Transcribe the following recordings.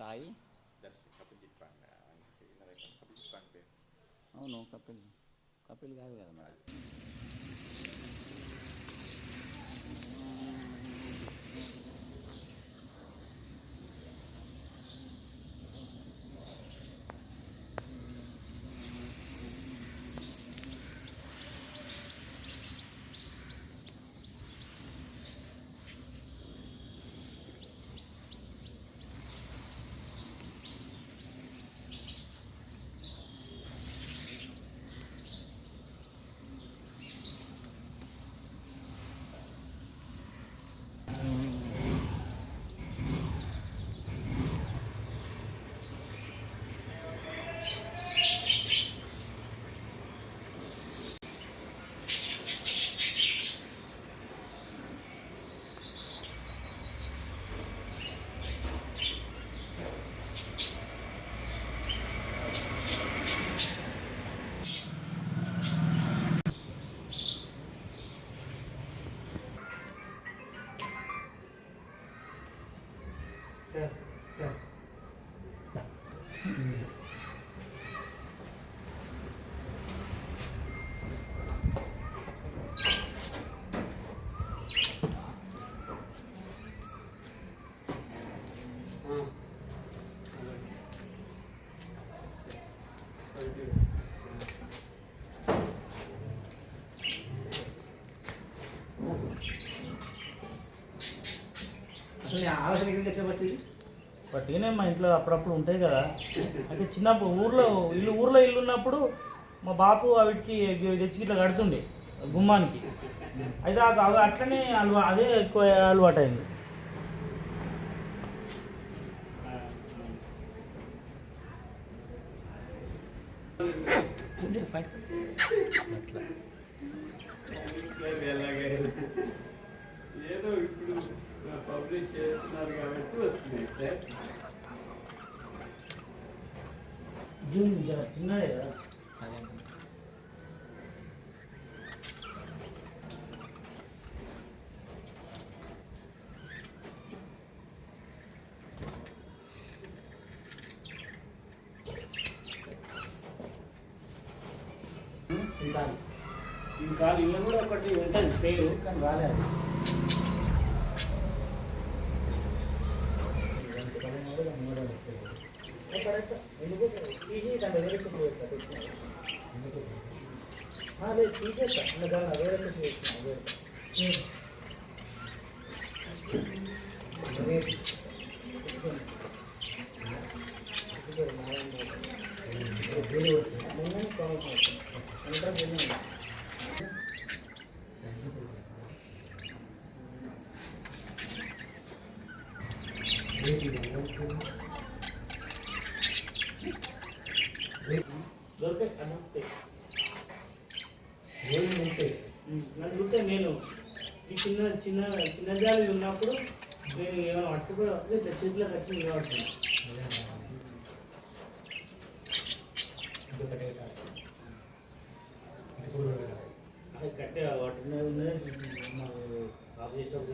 సాయి దర్శి కపిల్ చెప్పాను కపిల్ చెప్పాను పేరు అవును కపిల్ కపిల్ కాదు కదా మరి ఆలోచన మా ఇంట్లో అప్పుడప్పుడు ఉంటాయి కదా. అయితే చిన్నప్పుడు ఊర్లో ఇల్లు ఊర్లో ఇల్లు ఉన్నప్పుడు మా బాపు వాటికి తెచ్చి ఇట్లా కడుతుండే గుమ్మానికి. అయితే అది అవి అట్లనే అలవా అదే ఎక్కువ అలవాటు అయింది ఇంకా ఇల్లు కూడా ఒకటి ఉంటుంది పేరు కానీ రాలేదు కరెక్ట్ ఎందుకు తీసి దాంట్లో వేరే చుట్టూ పెట్టా లేదు తీసేస్తా ఇంకా దాంట్లో వేరే చుట్టూ పెట్టినా వేరే దొరికే నేను ఈ చిన్న చిన్న చిన్న జాలి ఉన్నప్పుడు నేను ఏమైనా పట్టుకో ఇట్లా చేతిలో వచ్చి నిలబడుతున్నా అది కట్టే వాటి ఉన్నాయి మాకు కాపు చేసేటప్పుడు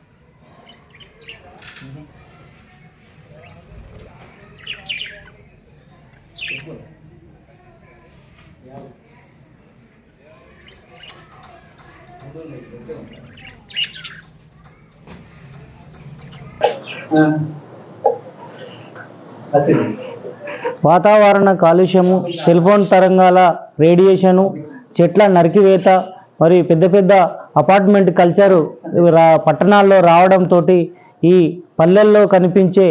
వాతావరణ కాలుష్యము సెల్ ఫోన్ తరంగాల రేడియేషను చెట్ల నరికివేత మరి పెద్ద పెద్ద అపార్ట్మెంట్ కల్చరు రా పట్టణాల్లో రావడంతో ఈ పల్లెల్లో కనిపించే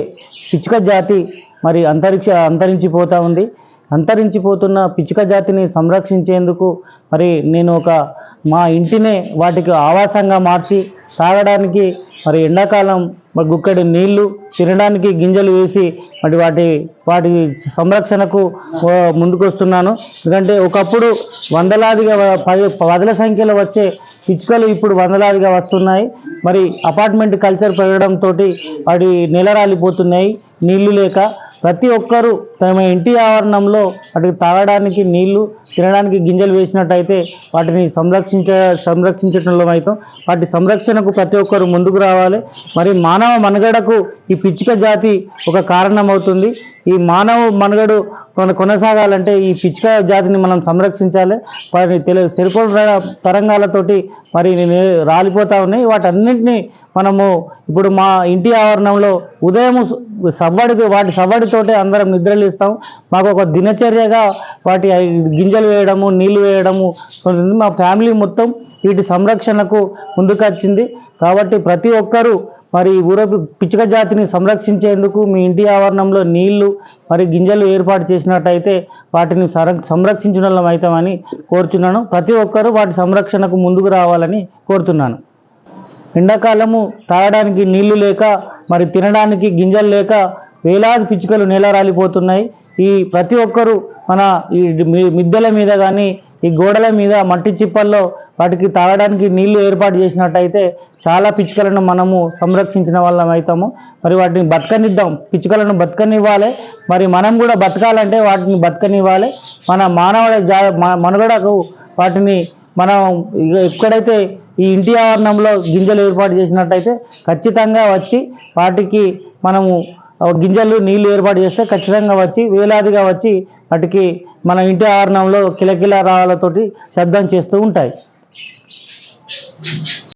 పిచ్చుక జాతి మరి అంతరిక్ష అంతరించిపోతూ ఉంది. అంతరించిపోతున్న పిచ్చుక జాతిని సంరక్షించేందుకు మరి నేను ఒక మా ఇంటినే వాటికి ఆవాసంగా మార్చి తాగడానికి మరి ఎండాకాలం మరి గుక్కడి నీళ్ళు తినడానికి గింజలు వేసి మరి వాటి వాటి సంరక్షణకు ముందుకొస్తున్నాను. ఎందుకంటే ఒకప్పుడు వందలాదిగా పది పదుల సంఖ్యలో వచ్చే పిచ్చుకలు ఇప్పుడు వందలాదిగా వస్తున్నాయి. మరి అపార్ట్మెంట్ కల్చర్ పెరగడంతో వాటి నెలరాలిపోతున్నాయి నీళ్ళు లేక. ప్రతి ఒక్కరూ తమ ఇంటి ఆవరణంలో వాటికి తాగడానికి నీళ్ళు తినడానికి గింజలు వేసినట్టయితే వాటిని సంరక్షించ సంరక్షించడంలో అయితే వాటి సంరక్షణకు ప్రతి ఒక్కరు ముందుకు రావాలి. మరి మానవ మనుగడకు ఈ పిచ్చుక జాతి ఒక కారణమవుతుంది. ఈ మానవ మనుగడు మన కొనసాగాలంటే ఈ పిచ్చుక జాతిని మనం సంరక్షించాలి. వాటిని తెలు సెల్ఫోన్ తరంగాలతోటి మరి నే- రాలిపోతూ ఉన్నాయి. వాటన్నింటినీ మనము ఇప్పుడు మా ఇంటి ఆవరణంలో ఉదయం సవ్వడి వాటి సవ్వడితోటే అందరం నిద్రలేస్తాం. మాకు ఒక దినచర్యగా వాటి గింజలు వేయడము నీళ్ళు వేయడము మా ఫ్యామిలీ మొత్తం వీటి సంరక్షణకు ముందుకొచ్చింది. కాబట్టి ప్రతి ఒక్కరూ మరి ఊర పిచ్చుక జాతిని సంరక్షించేందుకు మీ ఇంటి ఆవరణంలో నీళ్ళు మరి గింజలు ఏర్పాటు చేసినట్టయితే వాటిని సర సంరక్షించడం అవుతామని కోరుతున్నాను ప్రతి ఒక్కరూ వాటి సంరక్షణకు ముందుకు రావాలని కోరుతున్నాను. ఎండాకాలము తాగడానికి నీళ్ళు లేక మరి తినడానికి గింజలు లేక వేలాది పిచ్చుకలు నేలరాలిపోతున్నాయి ఈ ప్రతి ఒక్కరూ మన ఈ మిద్దెల మీద కానీ ఈ గోడల మీద మట్టి చిప్పల్లో వాటికి తాగడానికి నీళ్ళు ఏర్పాటు చేసినట్టయితే చాలా పిచ్చుకలను మనము సంరక్షించిన వాళ్ళం అవుతాము మరి వాటిని బతకనిద్దాం. పిచ్చుకలను బతకనివ్వాలి. మరి మనం కూడా బతకాలంటే వాటిని బతకనివ్వాలి. మన మానవుడ జా మనుగడకు వాటిని మనం ఎక్కడైతే ఈ ఇంటి ఆవరణంలో గింజలు ఏర్పాటు చేసినట్టయితే ఖచ్చితంగా వచ్చి వాటికి మనము గింజలు నీళ్ళు ఏర్పాటు చేస్తే ఖచ్చితంగా వచ్చి వేలాదిగా వచ్చి వాటికి మన ఇంటి ఆవరణంలో కిలకిల రాళ్ళతోటి శబ్దం చేస్తూ ఉంటాయి.